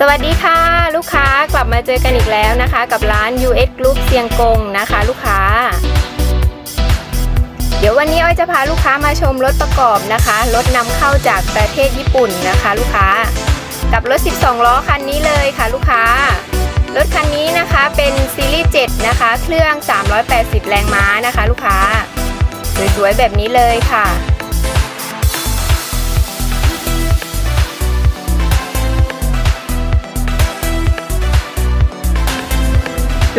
สวัสดีค่ะ ลูกค้ากลับมาเจอกันอีกแล้วนะคะ กับร้าน US Group เซียงกงนะคะ ลูกค้า เดี๋ยววันนี้อ้อยจะพาลูกค้ามาชมรถประกอบนะคะรถนำเข้าจากประเทศญี่ปุ่นนะคะ ลูกค้า กับรถ 12 ล้อคันนี้เลยค่ะ ลูกค้ารถคันนี้นะคะเป็นซีรีส์7นะคะ เครื่อง 380 แรงม้านะคะ ลูกค้าสวยๆแบบนี้เลยค่ะ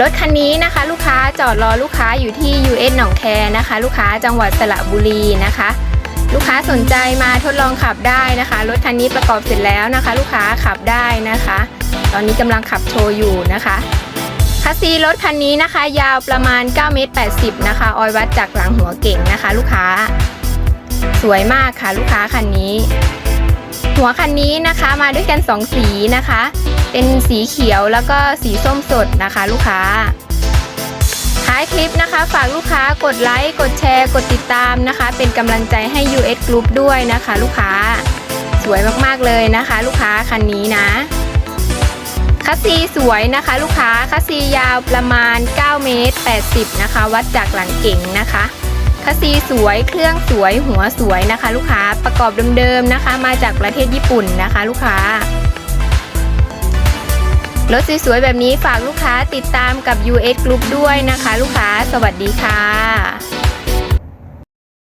รถคันนี้นะคะ ลูกค้าจอดรอลูกค้าอยู่ที่ US หนองแคนะคะ ลูกค้าจังหวัดสระบุรีนะคะ ลูกค้าสนใจมาทดลองขับได้นะคะ รถคันนี้ประกอบเสร็จแล้วนะคะ ลูกค้าขับได้นะคะ ตอนนี้กำลังขับโชว์อยู่นะคะคัสซีรถคันนี้นะคะ ยาวประมาณ9เมตร80นะคะ ออยวัดจากหลังหัวเก่งนะคะ ลูกค้า สวยมากค่ะลูกค้าคันนี้ หัวคันนี้นะคะมาด้วยกัน 2 สีนะคะ เป็นสีเขียวแล้วก็สีส้มสดนะคะ ลูกค้าท้ายคลิปนะคะ ฝากลูกค้ากดไลค์กดแชร์ กดติดตามนะคะ เป็นกำลังใจให้ US Group ด้วยนะคะ ลูกค้าสวยมากๆเลยนะคะ ลูกค้าคันนี้นะคัสซีสวยนะคะ ลูกค้าคัสซียาวประมาณ 9 เมตร 80 นะคะ วัดจากหลังเก่งนะคะ คัสซีสวยเครื่องสวยหัวสวยนะคะ ลูกค้าประกอบเดิมๆนะคะ มาจากประเทศญี่ปุ่นนะคะ ลูกค้ารถสวยๆแบบนี้ฝากลูกค้าติดตามกับ US Group ด้วยนะคะ ลูกค้า สวัสดีค่ะ